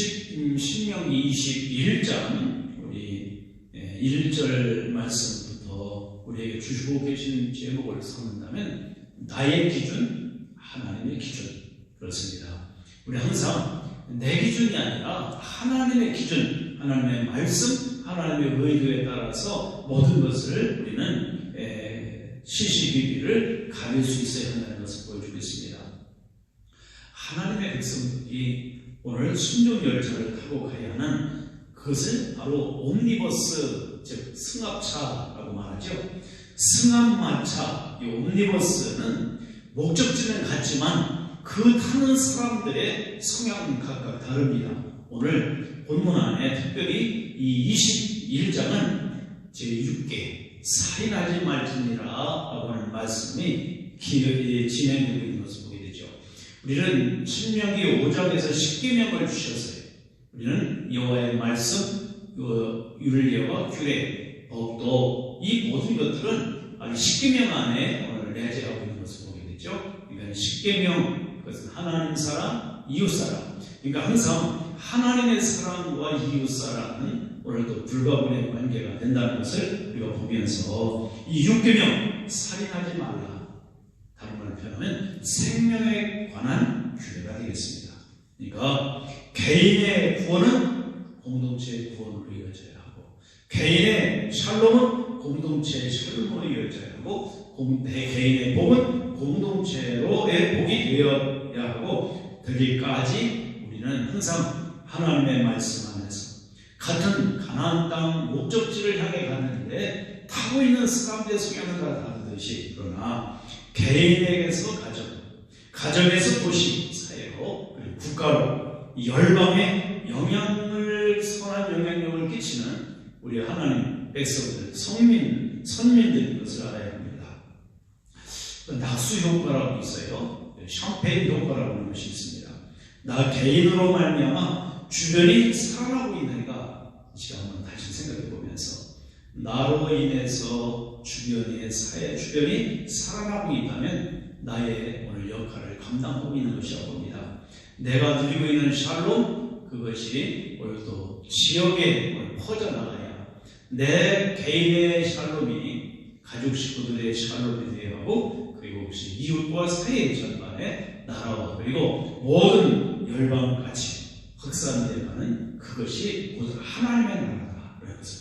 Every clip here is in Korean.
십- 신명기 21장 우리 1절 말씀부터 우리에게 주시고 계신 제목을 삼는다면 나의 기준, 하나님의 기준 그렇습니다. 우리 항상 내 기준이 아니라 하나님의 기준, 하나님의 말씀, 하나님의 의도에 따라서 모든 것을 우리는 에, 시시비비를 가릴 수 있어야 한다는 것을 보여주겠습니다. 하나님의 백성들이 오늘 순종 열차를 타고 가야 하는 그것을 바로 옴니버스 즉 승합차라고 말하죠. 승합마차 이 옴니버스는 목적지는 같지만 그 타는 사람들의 성향은 각각 다릅니다. 오늘 본문 안에 특별히 이 21장은 제6개 살인하지 말지니라 라고 하는 말씀이 기- 진행되고. 우리는 신명기 5장에서 10계명을 주셨어요. 우리는 여호와의 말씀, 그 율례와 규례, 법도 이 모든 것들은 아주 10계명 안에 오늘 내재하고 있는 것을 보게 되죠. 그러니까 10계명 그것은 하나님 사랑, 이웃 사랑. 그러니까 항상 하나님의 사랑과 이웃 사랑은 오늘도 불가분의 관계가 된다는 것을 우리가 보면서 이 6계명 살인하지 말라. 다른 말로 표현하면 생명에 관한 규례가 되겠습니다. 그러니까 개인의 구원은 공동체의 구원으로 이어져야 하고 개인의 샬롬은 공동체의 샬롬으로 이어져야 하고 공- 내 개인의 복은 공동체로의 복이 되어야 하고 되기까지 우리는 항상 하나님의 말씀 안에서 같은 가나안 땅 목적지를 향해 갔는데 타고 있는 성향은 다다 르듯이 그러나 개인에게서 가정, 가정에서 도시, 사회로 그리고 국가로 이 열방에 영향을 선한 영향력을 끼치는 우리 하나님 백성들, 성민, 선민들인 것을 알아야 합니다. 낙수 효과라고 있어요. 샴페인 효과라고 하는 것이 있습니다. 나 개인으로 말미암아 주변이 살아나고 있는가 제가 한번 다시 생각해 보면서 나로 인해서 주변의 사회 주변이 살아나고 있다면 나의 오늘 역할을 감당하고 있는 것이라고 봅니다. 내가 누리고 있는 샬롬 그것이 오늘도 지역에 오늘 퍼져나가야 내 개인의 샬롬이 가족 식구들의 샬롬이 되어야 하고 그리고 혹시 이웃과 사회의 전반에 나라와 그리고 모든 열방같이 확산되어가는 그것이 곧 하나님의 나라다 봅니다.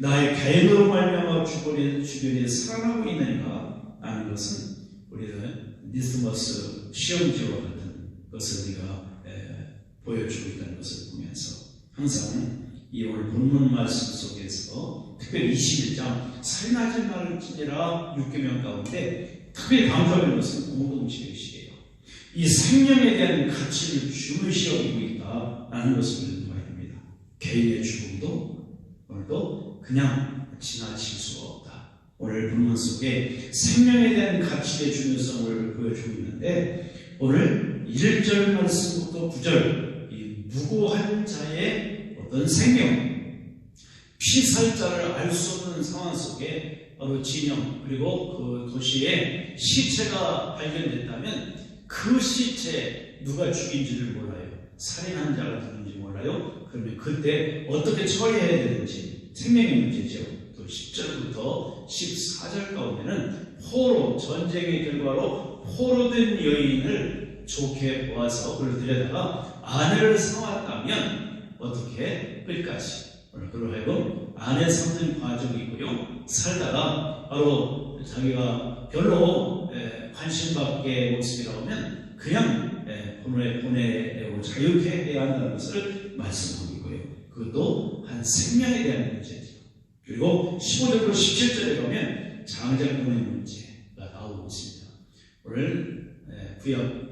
나의 개인으로 말미암아 주변에 주변에 살아나고 있는가 하는 것은 우리는 니스머스 시험지와 같은 것을 우리가 에, 보여주고 있다는 것을 보면서 항상 이 오늘 본문 말씀 속에서 특별히 21장 살인하지 말지니라 6계명 가운데 특별히 강조하는 것은 공동체의식이에요. 이 생명에 대한 가치를 중요시 여기고 있다라는 것을 우리는 봐야 됩니다. 개인의 죽음도 오늘도 그냥 지나칠 수가 없다. 오늘 본문 속에 생명에 대한 가치의 중요성을 보여주고 있는데 오늘 1절 말씀부터 9절 이 무고한 자의 어떤 생명 피살자를 알 수 없는 상황 속에 바로 진영 그리고 그 도시에 시체가 발견됐다면 그 시체 누가 죽인지를 몰라요. 살인한 자가 누군지 몰라요. 그러면 그때 어떻게 처리해야 되는지 생명의 문제죠. 또 10절부터 14절 가운데는 포로 전쟁의 결과로 포로된 여인을 좋게 보아서 그를 들여다가 아내를 삼았다면 어떻게 끝까지 그로 하여금 아내 삼는 과정이고요. 살다가 바로 자기가 별로 에, 관심밖에 모습이라고 하면 그냥 에, 보내, 보내고 자유케 해야 한다는 것을 있고요. 그것도 한 생명에 대한 문제죠. 그리고 15절부터 17절에 보면 장자권의 문제가 나오고 있습니다. 오늘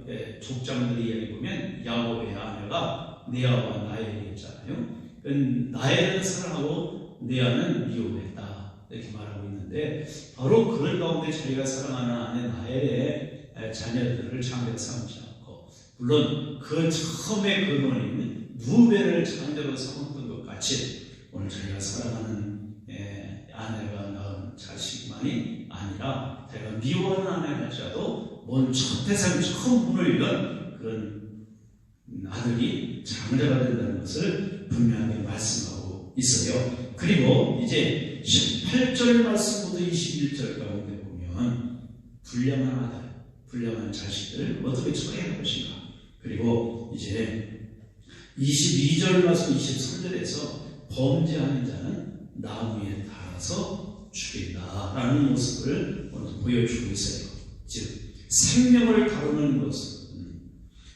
에, 족장들이 이야기 보면 야곱의 아내가 네아와 나엘이 있잖아요. 그 나엘은 사랑하고 네아는 미워했다 이렇게 말하고 있는데 바로 그럴 가운데 자기가 사랑하는 아내 나엘의 에, 자녀들을 장자로 삼지 않고 물론 그 처음에 그 논의는 누베를 장자로 삼았던 것 같이 오늘 자기가 사랑하는 에, 아내가 낳은 자식만이 아니라 자기가 미워하는 아내 같지라도 먼 첫태상 처음 문을 연 그런 아들이 장자가 된다는 것을 분명하게 말씀하고 있어요. 그리고 이제 18절 말씀부터 21절 가운데 보면 불량한 아들, 불량한 자식들 어떻게 처리할 것인가. 그리고 이제 22절 말씀 23절에서 범죄하는 자는 나무에 달아서 죽인다라는 모습을 보여주고 있어요. 즉 생명을 다루는 것은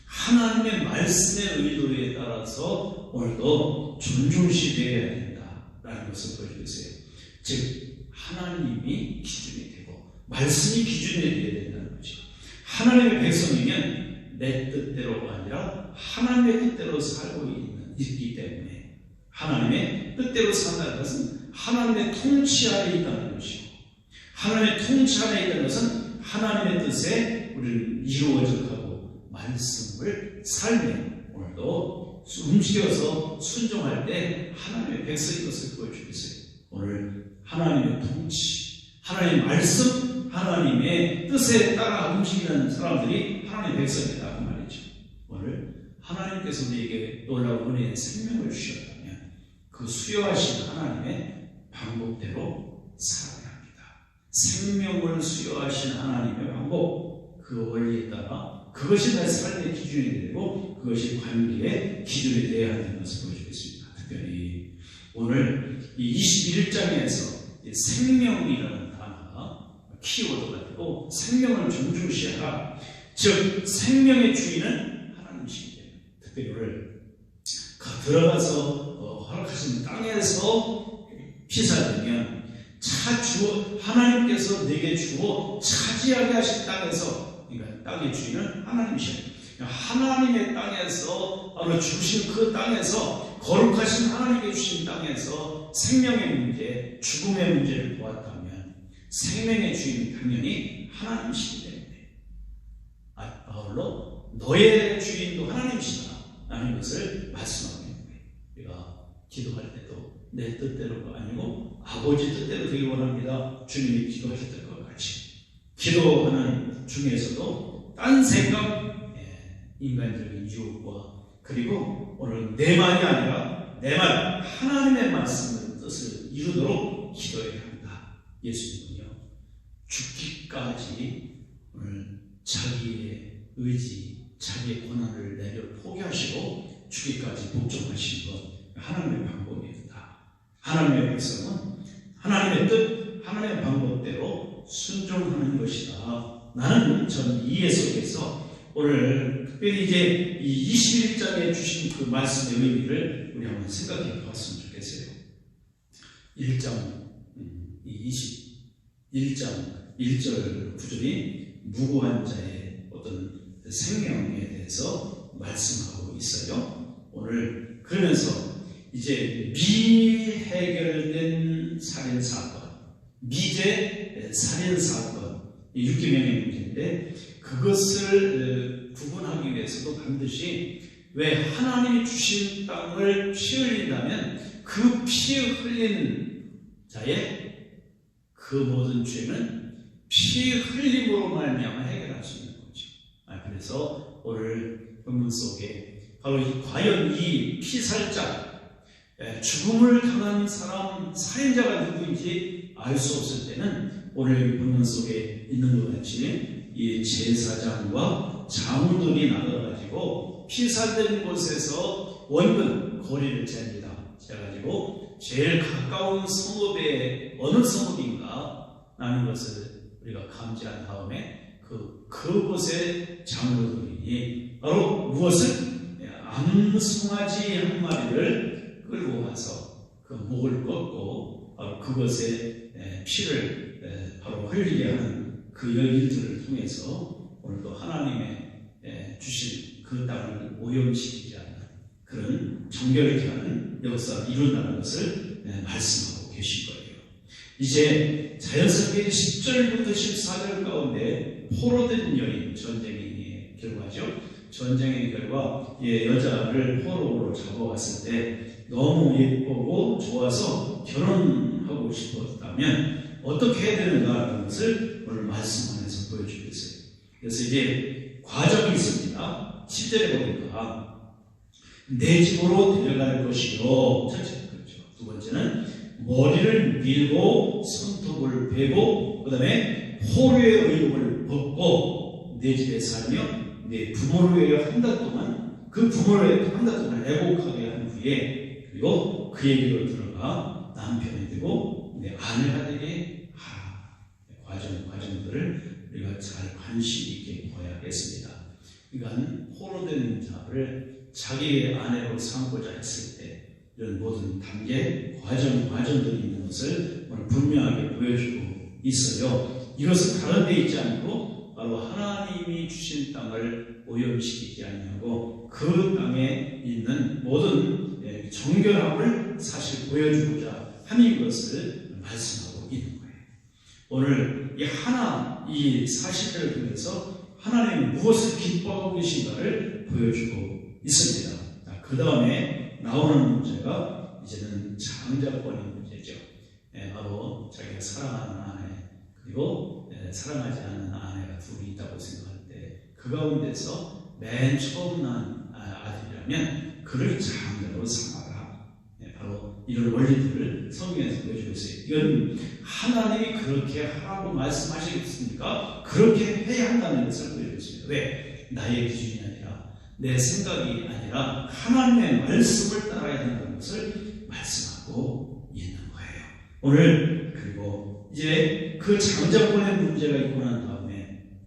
하나님의 말씀의 의도에 따라서 오늘도 존중시 되어야 된다라는 것을 보여주고 있어요. 즉 하나님이 기준이 되고 말씀이 기준이 되어야 된다는 거죠. 하나님의 백성이면 내 뜻대로가 아니라 하나님의 뜻대로 살고 있는, 있기 때문에 하나님의 뜻대로 산다는 것은 하나님의 통치 아래 있다는 것이고 하나님의 통치 아래 있다는 것은 하나님의 뜻에 우리는 이루어져 가고 말씀을 삶에 오늘도 움직여서 순종할 때 하나님의 백성의 것을 보여주겠어요. 오늘 하나님의 통치, 하나님의 말씀, 하나님의 뜻에 따라 움직이는 사람들이 하나님의 백성이다 그 말이죠. 오늘 하나님께서 우리에게 놀라운 은혜의 생명을 주셨다면 그 수여하신 하나님의 방법대로 살아야 합니다. 생명을 수여하신 하나님의 방법, 그 원리에 따라 그것이 나의 삶의 기준이 되고 그것이 관계의 기준이 되어야 하는 것을 보여주겠습니다. 특별히 오늘 이 21장에서 생명이라는 단어가 키워드가 되고 생명을 존중시하라. 즉 생명의 주인은 하나님이시기 때문에 특별히 오늘 들어가서 어, 허락하신 땅에서 피살되면 차 주어 하나님께서 내게 주어 차지하게 하신 땅에서 그러니까 땅의 주인은 하나님이시죠. 하나님의 땅에서 바로 주신 그 땅에서 거룩하신 하나님께 주신 땅에서 생명의 문제, 죽음의 문제를 보았다면 생명의 주인은 당연히 하나님이시기 때문에 아, 바울로 너의 주인도 하나님이시다 라는 것을 말씀하고 있는 거예요. 우리가 기도할 때도 내 뜻대로가 아니고 아버지 뜻대로 되기 원합니다. 주님이 기도하셨던 것 같이 기도하는 중에서도 딴 생각, 예, 인간적인 유혹과 그리고 오늘 내 말이 아니라 내 말, 하나님의 말씀의 뜻을 이루도록 기도해야 한다. 예수님은요, 죽기까지 오늘 자기의 의지, 자기의 권한을 내려 포기하시고 죽기까지 복종하신 것, 하나님의 방법입니다. 하나님의 백성은 하나님의 뜻, 하나님의 방법대로 순종하는 것이다. 나는 전 이해 속에서 오늘 특별히 이제 이 21장에 주신 그 말씀의 의미를 우리 한번 생각해 봤으면 좋겠어요. 1장, 이 21장 1절 구절이 무고한 자의 어떤 생명에 대해서 말씀하고 있어요. 오늘 그러면서 이제 미해결된 살인 사건, 미제 살인 사건, 육기명의 문제인데 그것을 구분하기 위해서도 반드시 왜 하나님이 주신 땅을 피 흘린다면 그 피 흘린 자의 그 모든 죄는 피 흘림으로 말미암아 해결할 수 있는 거죠. 아, 그래서 오늘 본문 속에 바로 이, 과연 이 피살자 죽음을 당한 사람 살인자가 누구인지 알 수 없을 때는 오늘 본문 속에 있는 것 같이 이 제사장과 장들이 나눠가지고 피살된 곳에서 원근 거리를 잽니다. 재가지고 제일 가까운 성읍에 어느 성읍인가 라는 것을 우리가 감지한 다음에 그 그곳의 장로들이 바로 무엇을 암송아지 한 마리를 끌고 와서 그 목을 꺾고 바로 그것에 피를 바로 흘리게 하는 그 일들을 통해서 오늘도 하나님의 주신 그 땅을 오염시키지 않는 그런 정결케 하는 역사를 이룬다는 것을 말씀하고 계신 거예요. 이제 자연스럽게 10절부터 14절 가운데 포로 된 여인 전쟁의 결과죠. 전쟁의 결과 예, 여자를 포로로 잡아왔을 때 너무 예쁘고 좋아서 결혼하고 싶었다면 어떻게 해야 되는가라는 것을 오늘 말씀 안에서 보여주겠어요. 그래서 이제 과정이 있습니다. 10절에 보니까 내 집으로 데려갈 것이요. 첫째, 그렇죠. 두 번째는 머리를 밀고 손톱을 베고 그 다음에 포로의 의복을 벗고 내 집에 살며 내 부모를 위하여 한 달 동안 그 부모를 한 달 동안 애곡하게 한 후에 그리고 그에게로 들어가 남편이 되고 내 아내가 되게 하라. 과정 과정들을 우리가 잘 관심 있게 봐야겠습니다. 그러니까 포로된 자를 자기의 아내로 삼고자 했을 때 이런 모든 단계, 과정, 과정들이 있는 것을 오늘 분명하게 보여주고 있어요. 이것은 다른 데 있지 않고 바로 하나님이 주신 땅을 오염시키지 아니하고 그 땅에 있는 모든 예, 정결함을 사실 보여주고자 하는 것을 말씀하고 있는 거예요. 오늘 이 하나, 이 사실을 통해서 하나님이 무엇을 기뻐하고 계신가를 보여주고 있습니다. 그 다음에 나오는 문제가 이제는 장자권의 문제죠. 예, 바로 자기가 사랑하는 아내 그리고 예, 사랑하지 않는 아내가 둘이 있다고 생각할 때 그 가운데서 맨 처음 난 아- 아들이라면 그를 장자로 삼아라. 예, 바로 이런 원리들을 성경에서 보여주고 있어요. 이건 하나님이 그렇게 하라고 말씀하시겠습니까? 그렇게 해야 한다는 것을 보여주고 있습니다. 왜? 나의 기준이 내 생각이 아니라 하나님의 말씀을 따라야 된다는 것을 말씀하고 있는 거예요. 오늘 그리고 이제 그 장자권의 문제가 있고 난 다음에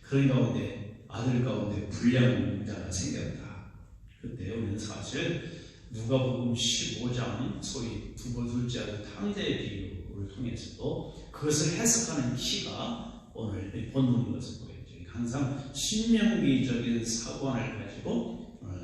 그런 가운데 아들 가운데 불량자가 생겼다. 그때 우리는 사실 누가복음 15장 소위 두 번째 아들 탕자의 비유를 통해서도 그것을 해석하는 키가 오늘 본문인 것을. 항상 신명기적인 사관을 가지고 어,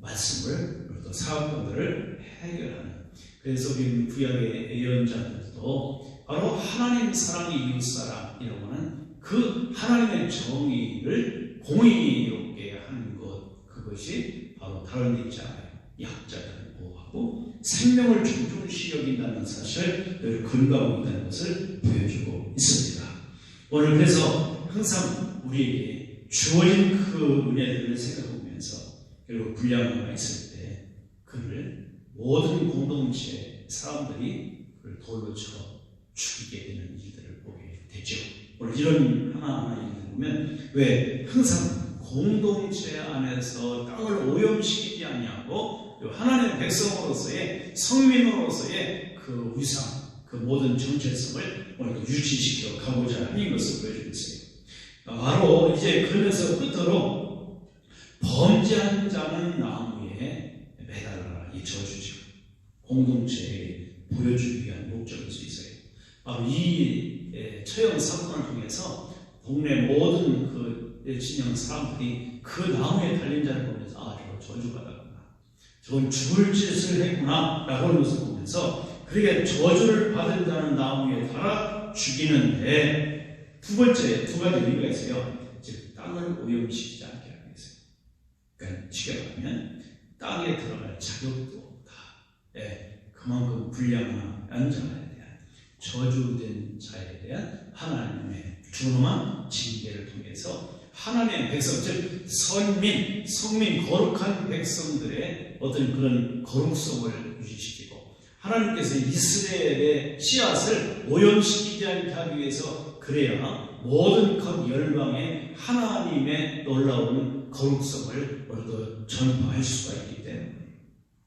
말씀을 또 사건들을 해결하는 그래서 우리 구약의 예언자들도 바로 하나님 사랑이 이웃 사랑이라고는 그 하나님의 정의를 공의롭게 하는 것 그것이 바로 다른 않아요. 약자들을 보호하고 생명을 존중시 여긴다는 사실을 늘 근거하고 있다는 것을 보여주고 있습니다. 오늘 그래서 항상 우리에게 주어진 그 은혜들을 생각하면서 그리고 불량화가 있을 때 그를 모든 공동체 사람들이 그를 돌로 쳐 죽이게 되는 일들을 보게 되죠. 오늘 이런 하나하나 일들 보면 왜 항상 공동체 안에서 땅을 오염시키지 아니하고 하나님의 백성으로서의 성민으로서의 그 위상, 그 모든 정체성을 오늘 유지시켜 가고자 하는 것을 보여주고 있어요. 바로 이제 그러면서 끝으로 범죄한 자는 나무에 매달아라 이 저주죠. 공동체에 보여주기 위한 목적일 수 있어요. 바로 이 예, 처형 사건을 통해서 동네 모든 그 진영 사람들이 그 나무에 달린 자를 보면서 아 저거 저주받았구나. 저건 죽을 짓을 했구나 라고 하는 것을 보면서 그러게 저주를 받은 자는 나무에 달아 죽이는데 두 번째 두 가지 의미가 있어요. 즉 땅을 오염시키지 않게 하기 위해서. 그러니까 쉽게 말하면 땅에 들어갈 자격도 없다. 예, 그만큼 불량한 자에 대한 저주된 자에 대한 하나님의 준엄한 징계를 통해서 하나님의 백성, 즉 선민, 성민, 거룩한 백성들의 어떤 그런 거룩성을 유지시키고 하나님께서 이스라엘의 씨앗을 오염시키지 않게 하기 위해서 그래야 모든 각 열방에 하나님의 놀라운 거룩성을 오늘도 전파할 수가 있기 때문에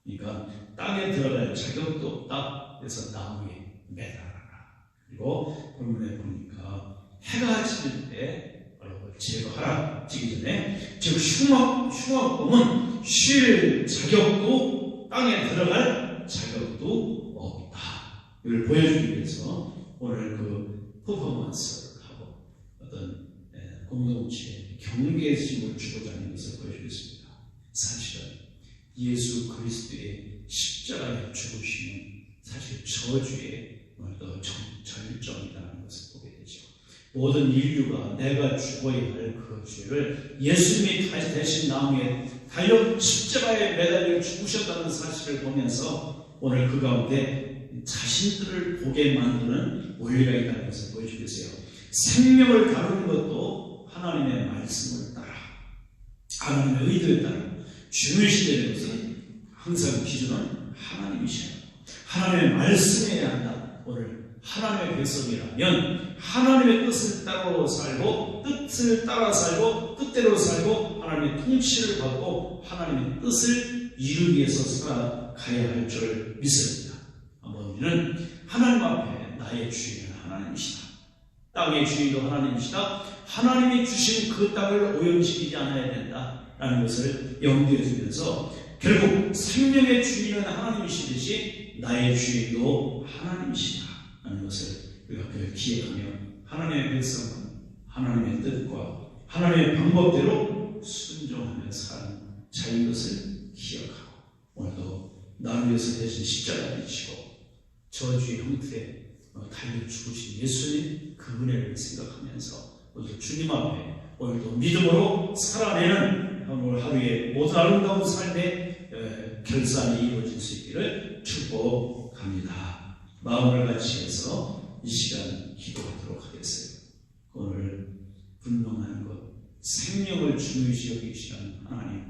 그러니까 땅에 들어갈 자격도 없다. 그래서 나무에 매달아라. 그리고 본문에 보니까 해가 지을 때 바로 제거하라. 지기 전에 즉 흉악 흉악범은 쉴 자격도 땅에 들어갈 자격도 없다. 이걸 보여주기 위해서 오늘 그 퍼포먼스를 하고 어떤 에, 공동체의 경계심을 주고자 하는 것을 보여주겠습니다. 사실은 예수 그리스도의 십자가의 죽으심은 사실 저주의 절정이라는 것을 보게 되죠. 모든 인류가 내가 죽어야 할 그 죄를 예수님이 대신 나무에 달려 십자가에 매달려 죽으셨다는 사실을 보면서 오늘 그 가운데 자신들을 보게 만드는 원리가 있다는 것을 보여주겠어요. 생명을 다루는 것도 하나님의 말씀을 따라 하나님의 의도에 따라 중요시되는 것은 항상 기준은 하나님이시라. 하나님의 말씀이어야 한다. 오늘 하나님의 백성이라면 하나님의 뜻을 따라 살고 뜻을 따라 살고 뜻대로 살고 하나님의 통치를 받고 하나님의 뜻을 이루기 위해서 살아가야 할 줄 믿습니다. 우리는 하나님 앞에 나의 주인은 하나님이시다. 땅의 주인도 하나님이시다. 하나님이 주신 그 땅을 오염시키지 않아야 된다. 라는 것을 염두에 두면서 결국 생명의 주인은 하나님이시듯이 나의 주인도 하나님이시다. 라는 것을 우리가 그 기억하며 하나님의 백성은 하나님의 뜻과 하나님의 방법대로 순종하며 사는 자인 것을 기억하고 오늘도 나를 위해서 대신 십자가를 지고 저주의 형태에 달려 죽으신 예수님 그 은혜를 생각하면서 오늘 주님 앞에 오늘도 믿음으로 살아내는 오늘 하루의 모든 아름다운 삶의 결산이 이루어질 수 있기를 축복합니다. 마음을 같이 해서 이 시간 기도하도록 하겠어요. 오늘 분명한 것, 생명을 중요시 여기시는 하나님,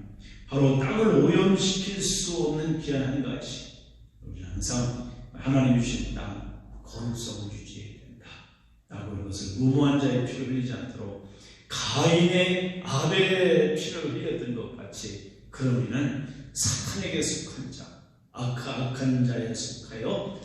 바로 땅을 오염시킬 수 없는 귀한 한 가지, 우리는 항상 하나님 주신 땅, 거룩성을 유지해야 된다. 라고 이것을 무모한 자의 피를 흘리지 않도록 가인의 아벨의 피를 흘렸던 것 같이 그런 우리는 사탄에게 속한 자, 악, 악한 자에 속하여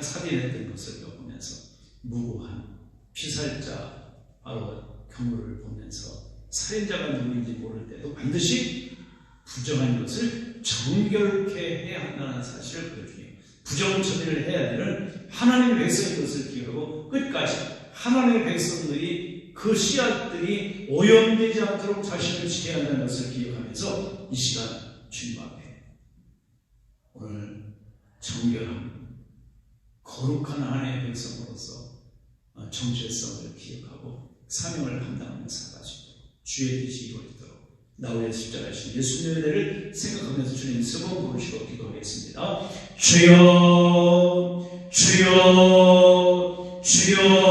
살인했던 것을 보면서 무고한 피살자 바로 경우를 보면서 살인자가 누구인지 모를 때도 반드시 부정한 것을 정결케 해야 한다는 사실을 보여주니 부정 처리를 해야 되는 하나님의 백성의 것을 기억하고 끝까지 하나님의 백성들이 그 씨앗들이 오염되지 않도록 자신을 지켜야 한다는 것을 기억하면서 이 시간 주님 앞에 오늘 정결함 거룩한 하나님의 백성으로서 정체성을 기억하고 사명을 감당하며 살아가시고 주의 뜻이 이루어지도록 나의 십자가신 예수님의 은혜를 생각하면서 주님 세번 부르시고 기도하겠습니다. 주여 주여 주여